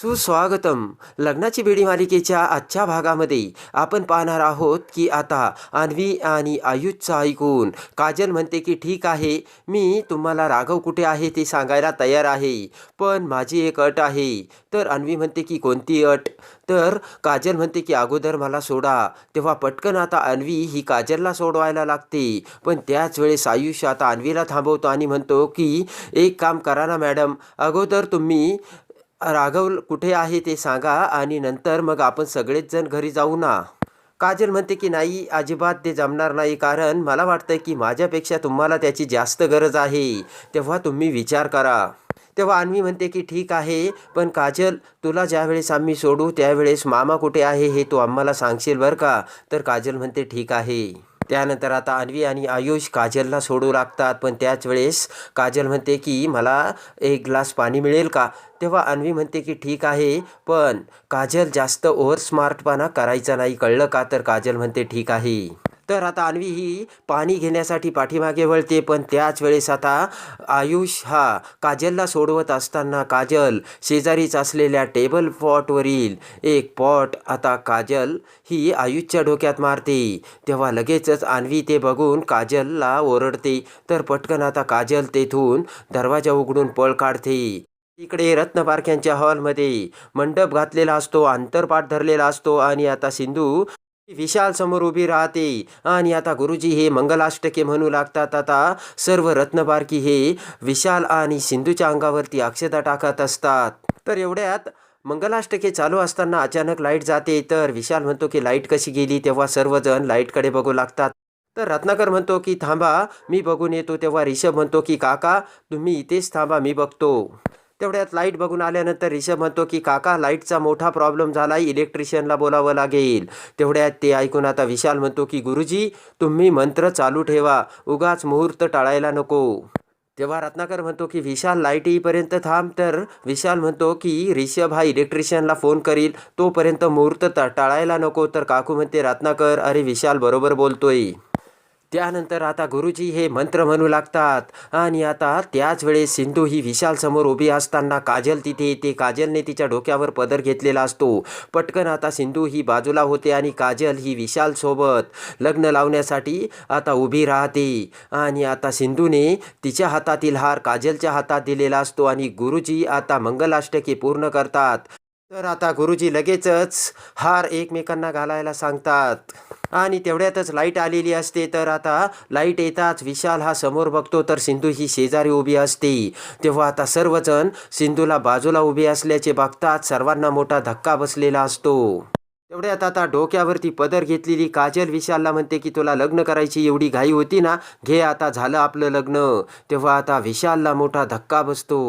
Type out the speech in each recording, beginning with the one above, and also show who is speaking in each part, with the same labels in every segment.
Speaker 1: सुस्वागतम. लग्नाची बेडी मालिकेच्या आजच्या भागामध्ये आपण पाहणार आहोत की आता अन्वी आणि आयुषचं ऐकून काजल म्हणते की ठीक आहे मी तुम्हाला राघव कुठे आहे ते सांगायला तयार आहे पण माझी एक अट आहे. तर अन्वी म्हणते की कोणती अट? तर काजल म्हणते की अगोदर मला सोडा. तेव्हा पटकन आता अन्वी ही काजलला सोडवायला लागते. पण त्याच वेळेस आयुष्य आता अन्वीला थांबवतो आणि म्हणतो की एक काम करा ना मॅडम अगोदर तुम्ही राघव कुठे आहे ते सांगा आणि नंतर मग आपण सगळेच जण घरी जाऊ ना. काजल म्हणते की नाही अजिबात ते जमणार नाही कारण मला वाटतं की माझ्यापेक्षा तुम्हाला त्याची जास्त गरज आहे. तेव्हा तुम्ही विचार करा. तेव्हा अन्वी म्हणते की ठीक आहे पण काजल तुला ज्यावेळेस आम्ही सोडू त्यावेळेस मामा कुठे आहे हे तू आम्हाला सांगशील बरं का? तर काजल म्हणते ठीक आहे. त्यानंतर आता अन्वी आणि आयुष काजलला सोडू लागतात. पण त्याच वेळेस काजल म्हणते की मला एक ग्लास पाणी मिळेल का? तेव्हा अन्वी म्हणते की ठीक आहे पण काजल जास्त ओव्हर स्मार्टपणा करायचा नाही. कळलं का? तर काजल म्हणते ठीक आहे. तर आता अन्वी ही पाणी घेण्यासाठी पाठीमागे वळते पण त्याच वेळेस आता आयुष हा काजलला सोडवत असताना काजल शेजारीच असलेल्या टेबल पॉटवरील एक पॉट आता काजल ही आयुषच्या डोक्यात मारते. तेव्हा लगेचच अन्वी ते बघून काजलला ओरडते तर पटकन आता काजल तेथून दरवाजा उघडून पळ काढते. इकडे रत्नपारख्यांच्या हॉलमध्ये मंडप घातलेला असतो आंतरपाठ धरलेला असतो आणि आता सिंधू विशाल समोर उभी राहते. आणि आता गुरुजी हे मंगलाष्टके म्हणू लागतात. आता सर्व रत्नबारकी हे विशाल आणि सिंधूच्या अंगावरती अक्षता टाकत असतात. तर एवढ्यात मंगलाष्टके चालू असताना अचानक लाइट जाते. तर विशाल म्हणतो की लाइट कशी गेली तेव्हा सर्वजण लाईटकडे बघू लागतात. तर रत्नाकर म्हणतो की थांबा मी बघून येतो. तेव्हा रिषभ म्हणतो की काका तुम्ही इथेच थांबा मी बघतो. तेवढ्यात लाइट बघून आल्यानंतर रिषभ म्हणतो की काका लाईटचा मोठा प्रॉब्लेम झाला इलेक्ट्रिशियनला बोलावं लागेल. तेवढ्यात ते ऐकून आता विशाल म्हणतो की गुरुजी तुम्ही मंत्र चालू ठेवा उगाच मुहूर्त टाळायला नको. तेव्हा रत्नाकर म्हणतो की विशाल लाइट येईपर्यंत थांब. तर विशाल म्हणतो की रिषभ हा इलेक्ट्रिशियनला फोन करील तोपर्यंत मुहूर्त टाळायला नको. तर काकू म्हणते रत्नाकर अरे विशाल बरोबर बोलतोय. त्यानंतर आता गुरुजी हे मंत्र म्हणू लागतात. आणि आता त्याच वेळेस सिंधू ही विशाल समोर उभी असताना काजल तिथे येते काजलने तिच्या डोक्यावर पदर घेतलेला असतो. पटकन आता सिंधू ही बाजूला होते आणि काजल ही विशाल सोबत लग्न लावण्यासाठी आता उभी राहते. आणि आता सिंधूने तिच्या हातातील हार काजलच्या हातात दिलेला असतो आणि गुरुजी आता मंगलाष्टके पूर्ण करतात. तर आता गुरुजी लगेचच हार एकमेकांना घालायला सांगतात. आणि तेवढ्यातच लाइट आलेली असते तर आता लाइट येताच विशाल हा समोर बघतो तर सिंधू ही शेजारी उभी असते. तेव्हा आता सर्वजण सिंधूला बाजूला उभी असल्याचे बघतात सर्वांना मोठा धक्का बसलेला असतो. तेवढ्यात आता डोक्यावरती पदर घेतलेली काजल विशालला म्हणते की तुला लग्न करायची एवढी घाई होती ना? घे आता झालं आपलं लग्न. तेव्हा आता विशालला मोठा धक्का बसतो.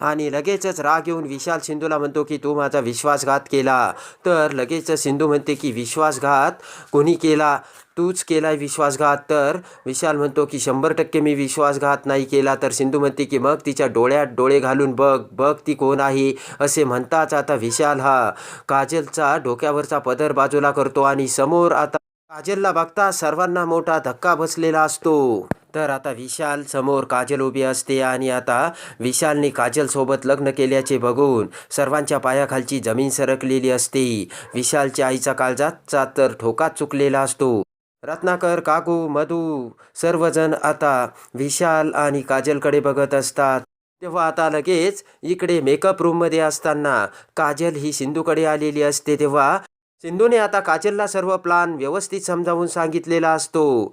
Speaker 1: आणि लगेचच राग येऊन विशाल सिंधूला म्हणतो की तू माझा विश्वासघात केला. तर लगेचच सिंधू म्हणते की विश्वासघात कोणी केला? तूच केलाय विश्वासघात. तर विशाल म्हणतो की शंभर टक्के मी विश्वासघात नाही केला. तर सिंधू म्हणते की मग तिच्या डोळ्यात डोळे घालून बघ बघ ती कोण आहे. असे म्हणताच आता विशाल हा काजलचा डोक्यावरचा पदर बाजूला करतो आणि समोर आता काजलला बघता सर्वांना मोठा धक्का बसलेला असतो. तर आता विशाल समोर काजल उभी असते आणि आता विशालने काजल सोबत लग्न केल्याचे बघून सर्वांच्या पायाखालची जमीन सरकलेली असते. विशालच्या आईचा काळजाचा तर ठोकाच चुकलेला असतो. रत्नाकर काकू मधू सर्वजण आता विशाल आणि काजलकडे बघत असतात. तेव्हा आता लगेच इकडे मेकअप रूममध्ये असताना काजल ही सिंधूकडे आलेली असते तेव्हा सिंधूने आता काजलला सर्व प्लान व्यवस्थित समजावून सांगितलेला असतो.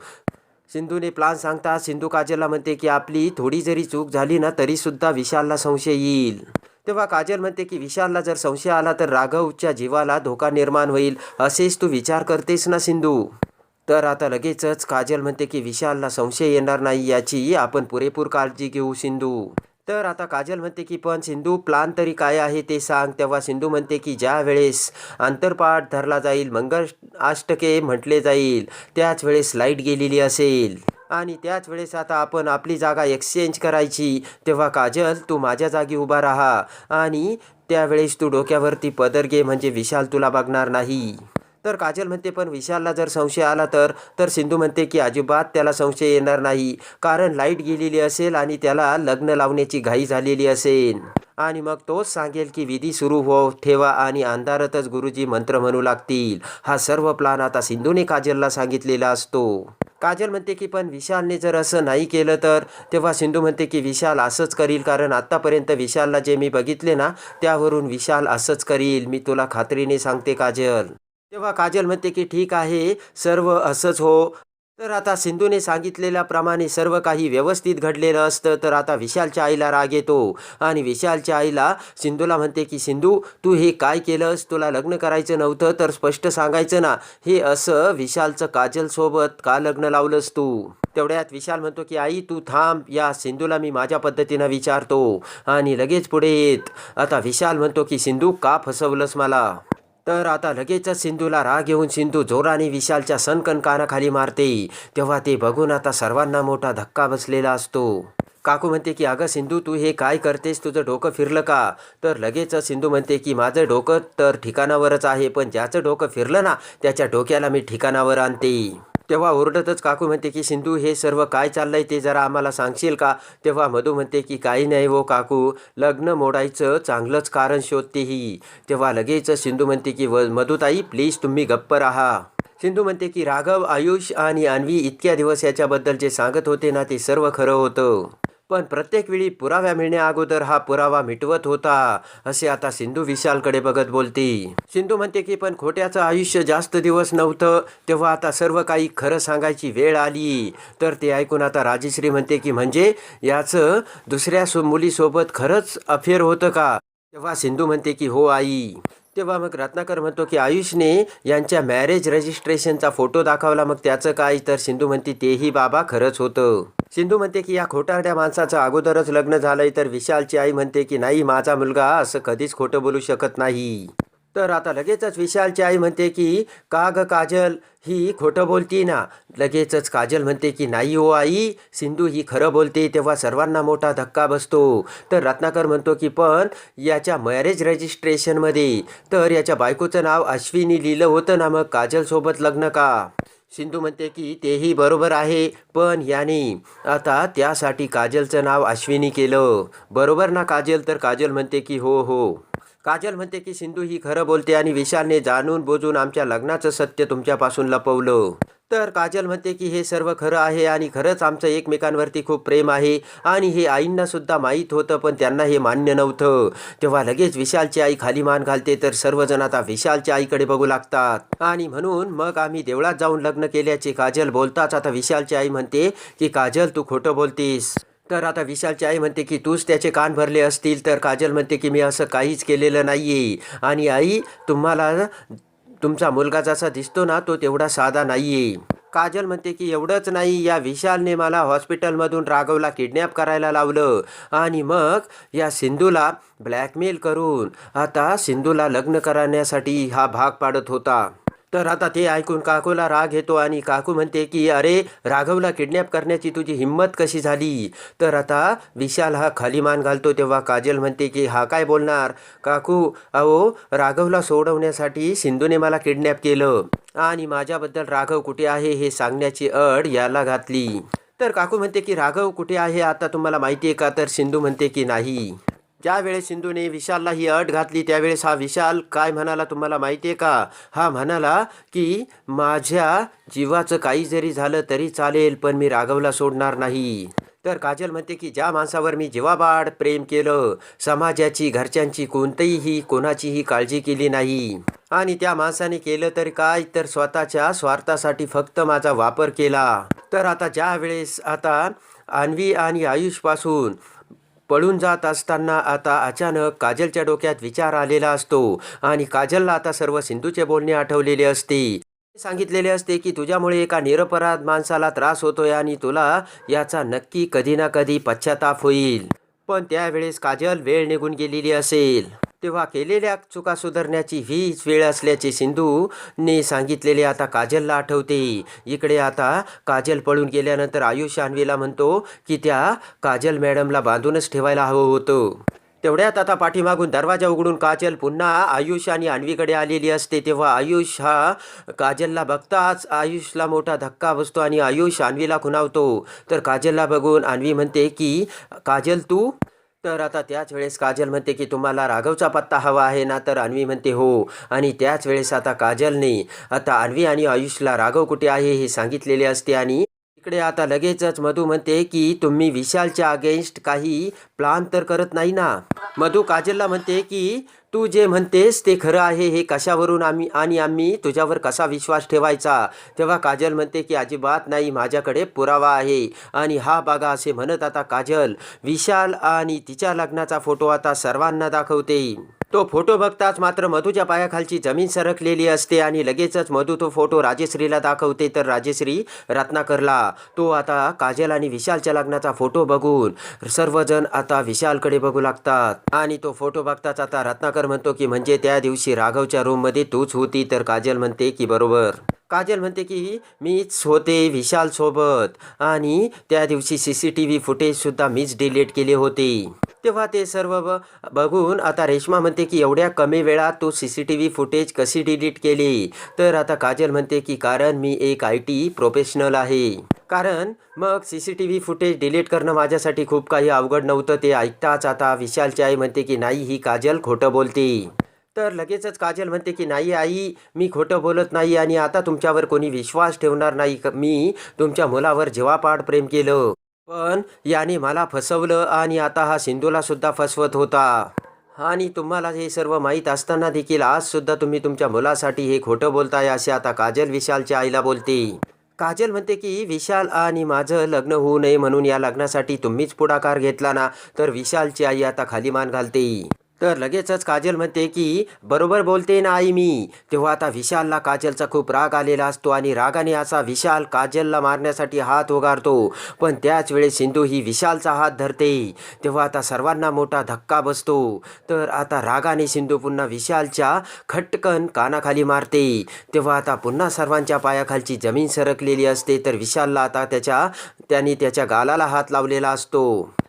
Speaker 1: सिंधूने प्लान सांगता सिंधू काजलला म्हणते की आपली थोडी जरी चूक झाली ना तरीसुद्धा विशालला संशय येईल. तेव्हा काजल म्हणते की विशालला जर संशय आला तर राघवच्या जीवाला धोका निर्माण होईल असेच तू विचार करतेस ना सिंधू? तर आता लगेचच काजल म्हणते की विशालला संशय येणार नाही याची आपण पुरेपूर काळजी घेऊ सिंधू. तर आता काजल म्हणते की पण सिंधू प्लान तरी काय आहे ते सांग. तेव्हा सिंधू म्हणते की ज्या वेळेस आंतरपाठ धरला जाईल मंगल अष्टके म्हटले जाईल त्याच वेळेस लाइट गेलेली असेल. आणि त्याच वेळेस आता आपण आपली जागा एक्सचेंज करायची. तेव्हा काजल तू माझ्या जागी उभा राहा. आणि त्यावेळेस तू डोक्यावरती पदर घे म्हणजे विशाल तुला बघणार नाही. तर काजल म्हणते पण विशालला जर संशय आला तर तर सिंधू म्हणते की अजिबात त्याला संशय येणार नाही. कारण लाइट गेलेली असेल आणि त्याला लग्न लावण्याची घाई झालेली असेल. आणि मग तोच सांगेल की विधी सुरू हो ठेवा आणि अंधारातच गुरुजी मंत्र म्हणू लागतील. हा सर्व प्लान आता सिंधूने काजलला सांगितलेला असतो. काजल म्हणते की पण विशालने जर असं नाही केलं तर? तेव्हा सिंधू म्हणते की विशाल असंच करील कारण आत्तापर्यंत विशालला जे मी बघितले ना त्यावरून विशाल असंच करील. मी तुला खात्रीने सांगते काजल. तेव्हा काजल म्हणते की ठीक आहे सर्व असंच हो. तर आता सिंधूने सांगितलेल्याप्रमाणे सर्व काही व्यवस्थित घडलेलं असतं तर आता विशालच्या आईला राग येतो. आणि विशालच्या आईला सिंधूला म्हणते की सिंधू तू हे काय केलंस? तुला लग्न करायचं नव्हतं तर स्पष्ट सांगायचं ना. हे असं विशालचं काजलसोबत का लग्न लावलंस तू? तेवढ्यात विशाल म्हणतो की आई तू थांब. या सिंधूला मी माझ्या पद्धतीनं विचारतो. आणि लगेच पुढे येत. आता विशाल म्हणतो की सिंधू का फसवलंस मला? तर आता लगेचच सिंधूला राग येऊन सिंधू जोराने विशालच्या सनकन कानाखाली मारते. तेव्हा ते बघून आता सर्वांना मोठा धक्का बसलेला असतो. काकू म्हणते की अगं सिंधू तू हे काय करतेस? तुझं डोकं फिरलं का? तर लगेचच सिंधू म्हणते की माझं डोकं तर ठिकाणावरच आहे पण ज्याचं डोकं फिरलं ना त्याच्या डोक्याला मी ठिकाणावर आणते. तेव्हा ओरडतच काकू म्हणते की सिंधू हे सर्व काय चाललंय ते जरा आम्हाला सांगशील का? तेव्हा मधू म्हणते की काही नाही हो काकू लग्न मोडायचं चांगलंच कारण शोधते ही. तेव्हा लगेच सिंधू म्हणते की व मधुताई प्लीज तुम्ही गप्प राहा. सिंधू म्हणते की राघव आयुष आणि अन्वी इतक्या दिवस याच्याबद्दल जे सांगत होते ना ते सर्व खरं होतं. पण प्रत्येक वेळी पुराव्या मिळण्याअगोदर हा पुरावा मिटवत होता असे आता सिंधू विशालकडे बघत बोलते. सिंधू म्हणते की पण खोट्याचं आयुष्य जास्त दिवस नव्हतं तेव्हा आता सर्व काही खरं सांगायची वेळ आली तर ते ऐकून आता राजेश्री म्हणते की म्हणजे याचं दुसऱ्या सो मुलीसोबत खरंच अफेअर होतं का तेव्हा सिंधू म्हणते की हो आई. तेव्हा मग रत्नाकर म्हणतो की आयुषने यांच्या मॅरेज रजिस्ट्रेशनचा फोटो दाखवला. मग त्याचं काय? तर सिंधू म्हणते तेही बाबा खरंच होतं. सिंधू म्हणते की या खोटारड्या माणसाचं अगोदरच लग्न झालंय. तर विशालची आई म्हणते की नाही माझा मुलगा असं कधीच खोटं बोलू शकत नाही. तर आता लगेचच विशालची आई म्हणते की का ग काजल ही खोटं बोलती ना. लगेचच काजल म्हणते की नाही हो आई सिंधू ही खरं बोलते तेव्हा सर्वांना मोठा धक्का बसतो. तर रत्नाकर म्हणतो की पण याच्या मॅरेज रजिस्ट्रेशनमध्ये तर याच्या बायकोचं नाव अश्विनी लिहिलं होतं ना मग काजलसोबत लग्न का? सिंधू म्हणते की तेही बरोबर आहे पण याने आता त्यासाठी काजलचं नाव अश्विनी केलं. बरोबर ना काजल? तर काजल म्हणते की हो हो. काजल म्हणते की सिंधू ही खरं बोलते आणि विशालने जाणून बुजून आमच्या लग्नाचं सत्य तुमच्यापासून लपवलं. तर काजल म्हणते की हे सर्व खरं आहे आणि खरंच आमचं एकमेकांवरती खूप प्रेम आहे आणि हे आईंना सुद्धा माहीत होतं पण त्यांना हे मान्य नव्हतं. तेव्हा लगेच विशालची आई खाली मान घालते तर सर्वजण आता विशालच्या आईकडे बघू लागतात. आणि म्हणून मग आम्ही देवळात जाऊन लग्न केल्याचे काजल बोलताच आता विशालची आई म्हणते की काजल तू खोटं बोलतीस. तर आता विशालची आई म्हणते की तूच त्याचे कान भरले असतील तर काजल म्हणते की मी असं काहीच केलेलं नाही आहे आणि आई तुम्हाला तुमचा मुलगा जसा दिसतो ना तो तेवढा साधा नाही आहे काजल म्हणते की एवढंच नाही या विशालने मला हॉस्पिटलमधून राघवला किडनॅप करायला लावलं. आणि मग या सिंधूला ब्लॅकमेल करून आता सिंधूला लग्न करण्यासाठी हा भाग पाडत होता. तर आता ते ऐकून काकूला राग येतो आणि काकू म्हणते की अरे राघवला किडनॅप करण्याची तुझी हिंमत कशी झाली? तर आता विशाल हा खाली मान घालतो तेव्हा काजल म्हणते की हा काय बोलणार? काकू अहो राघवला सोडवण्यासाठी सिंधूने मला किडनॅप केलं आणि माझ्याबद्दल राघव कुठे आहे हे सांगण्याची अड याला घातली. तर काकू म्हणते की राघव कुठे आहे आता तुम्हाला माहिती आहे का? तर सिंधू म्हणते की नाही. त्यावेळेस सिंधूने विशालला ही अट घातली त्यावेळेस हा विशाल काय म्हणाला तुम्हाला माहिती आहे का? हा म्हणाला की माझ्या जीवाचं काही जरी झालं तरी चालेल पण मी राघवला सोडणार नाही. तर काजल म्हणते की ज्या माणसावर मी जीवाबाड प्रेम केलं समाजाची घरच्यांची कोणतीही कोणाचीही काळजी केली नाही. आणि त्या माणसाने केलं तर काय? तर स्वतःच्या स्वार्थासाठी फक्त माझा वापर केला. तर आता ज्या वेळेस आता अन्वी आणि आयुषपासून पळून जात असताना आता अचानक काजलच्या डोक्यात विचार आलेला असतो आणि काजलला आता सर्व सिंधूचे बोलणे आठवलेले असते. सांगितलेले असते की तुझ्यामुळे एका निरपराध माणसाला त्रास होतोय आणि तुला याचा नक्की कधी ना कधी पश्चाताप होईल. पण त्यावेळेस काजल वेळ निघून गेलेली असेल. तेव्हा केलेल्या चुका सुधारण्याची हीच वेळ असल्याचे सिंधूने सांगितलेले आता काजलला आठवते. इकडे आता काजल पळून गेल्यानंतर आयुष अन्वीला म्हणतो की त्या काजल मॅडमला बांधूनच ठेवायला हवं होतं. तेवढ्यात आता पाठीमागून दरवाजा उघडून काजल पुन्हा आयुष आणि अन्वीकडे आलेली असते. तेव्हा आयुष हा काजलला बघताच आयुषला मोठा धक्का बसतो आणि आयुष अन्वीला खुणावतो. तर काजलला बघून अन्वी म्हणते की काजल तू तर आता त्याच वेळेस काजल म्हणते की तुम्हाला राघवचा पत्ता हवा आहे ना तर अन्वी म्हणते हो. आणि त्याच वेळेस आता काजलने आता अन्वी आणि आयुषला राघव कुठे आहे हे सांगितलेले असते आणि इकडे आता लगेचच मधू म्हणते की तुम्ही विशालच्या अगेन्स्ट काही प्लान तर करत नाही ना? मधू काजलला म्हणते की तू जे म्हणतेस ते खरं आहे हे कशावरून आम्ही आणि आम्ही तुझ्यावर कसा विश्वास ठेवायचा? तेव्हा काजल म्हणते की अजिबात नाही माझ्याकडे पुरावा आहे. आणि हा बघा असे म्हणत आता काजल विशाल आणि तिच्या लग्नाचा फोटो आता सर्वांना दाखवते. तो फोटो बघताच मात्र मधूच्या पायाखालची जमीन सरकलेली असते आणि लगेचच मधू तो फोटो राजेश्रीला दाखवते. तर राजेश्री रत्नाकरला तो आता काजल आणि विशालच्या लग्नाचा फोटो बघून सर्वजण आता विशालकडे बघू लागतात. आणि तो फोटो बघताच आता रत्नाकर म्हणतो की म्हणजे त्या दिवशी राघवच्या रूममध्ये तूच होती. तर काजल म्हणते की बरोबर. काजल म्हणते की मीच होते विशालसोबत आणि त्या दिवशी सी सी टी व्ही फुटेजसुद्धा मीच डिलीट केले होते. तेव्हा ते सर्व ब बघून आता रेश्मा म्हणते की एवढ्या कमी वेळात तू C C T V footage कशी डिलीट केली? तर आता काजल म्हणते की कारण मी एक आय टी प्रोफेशनल आहे. कारण मग C C T V footage delete करणं माझ्यासाठी खूप काही अवघड नव्हतं ते ऐकताच आता विशालची आई म्हणते की नाही ही काजल खोटं बोलते. तर लगेचच काजल म्हणते की नाही आई मी खोटं बोलत नाही आणि आता तुमच्यावर कोणी विश्वास ठेवणार नाही. मी तुमच्या मुलावर जेवापाड प्रेम केलं. पण याने मला फसवलं आणि आता हा सिंधूला सुद्धा फसवत होता. आणि तुम्हाला हे सर्व माहीत असताना देखील आजसुद्धा तुम्ही तुमच्या मुलासाठी हे खोटं बोलताय असे आता काजल विशालच्या आईला बोलते. काजल म्हणते की विशाल आणि माझं लग्न होऊ नये म्हणून या लग्नासाठी तुम्हीच पुढाकार घेतला ना तर विशालची आई आता खाली मान घालते. तर लगेचच काजल म्हणते की बरोबर बोलते ना आई मी. तेव्हा आता विशालला काजलचा खूप राग आलेला असतो आणि रागाने असा विशाल काजलला मारण्यासाठी हात उगारतो पण त्याच वेळेस सिंधू ही विशालचा हात धरते. तेव्हा आता सर्वांना मोठा धक्का बसतो. तर आता रागाने सिंधू पुन्हा विशालच्या खटकन कानाखाली मारते. तेव्हा आता पुन्हा सर्वांच्या पायाखालची जमीन सरकलेली असते. तर विशालला आता त्याच्या त्याने त्याच्या गालाला हात लावलेला असतो.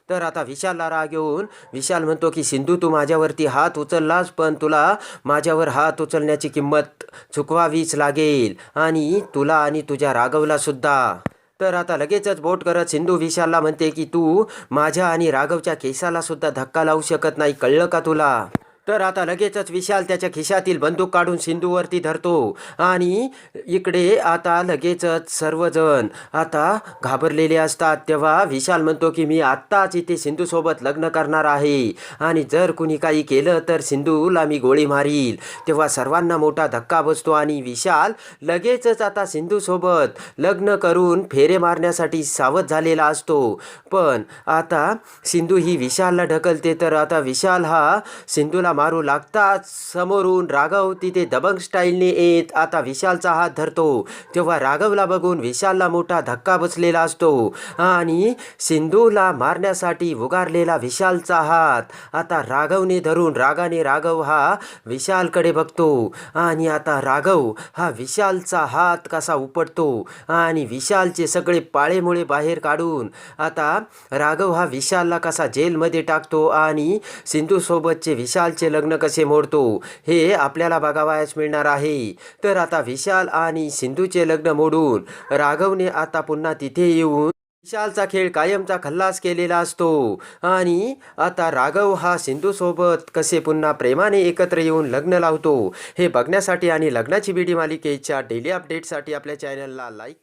Speaker 1: तर आता विशालला राग येऊन विशाल म्हणतो की सिंधू तू माझ्यावरती हात उचललास पण तुला माझ्यावर हात उचलण्याची किंमत चुकवावीच लागेल आणि तुला आणि तुझ्या राघवला सुद्धा. तर आता लगेचच बोट करत सिंधू विशालला म्हणते की तू माझ्या आणि राघवच्या केसाला सुद्धा धक्का लावू शकत नाही कळलं का तुला? तर आता लगेचच विशाल त्याच्या खिशातील बंदूक काढून सिंधूवरती धरतो. आणि इकडे आता लगेचच सर्वजण आता घाबरलेले असतात. तेव्हा विशाल म्हणतो की मी आत्ताच इथे सिंधूसोबत लग्न करणार आहे. आणि जर कुणी काही केलं तर सिंधूला मी गोळी मारील. तेव्हा सर्वांना मोठा धक्का बसतो आणि विशाल लगेचच आता सिंधूसोबत लग्न करून फेरे मारण्यासाठी सावध झालेला असतो. पण आता सिंधू ही विशालला ढकलते. तर आता विशाल हा सिंधूला मारू लागताच समोरून राघव तिथे दबंग स्टाईलने येत. आता विशालचा हात धरतो. तेव्हा राघवला बघून विशालला मोठा धक्का बसलेला असतो. आणि सिंधूला मारण्यासाठी उगारलेला विशालचा हात. आता राघवने धरून रागाने राघव हा विशालकडे बघतो. आणि आता राघव हा विशालचा हात कसा उपटतो. आणि विशालचे सगळे पाळेमुळे बाहेर काढून आता राघव हा विशालला कसा जेलमध्ये टाकतो. आणि सिंधूसोबतचे विशालचे लग्न कसे मोडतो हे आपल्याला बघावयास मिळणार आहे. तर आता विशाल आणि सिंधूचे लग्न मोडून राघवने आता पुन्हा तिथे येऊन विशालचा खेळ कायमचा खल्लास केलेला असतो. आणि आता राघव हा सिंधूसोबत कसे पुन्हा प्रेमाने एकत्र येऊन लग्न लावतो हे बघण्यासाठी आणि लग्नाची बीडी मालिकेच्या डेली अपडेटसाठी आपल्या चॅनलला लाईक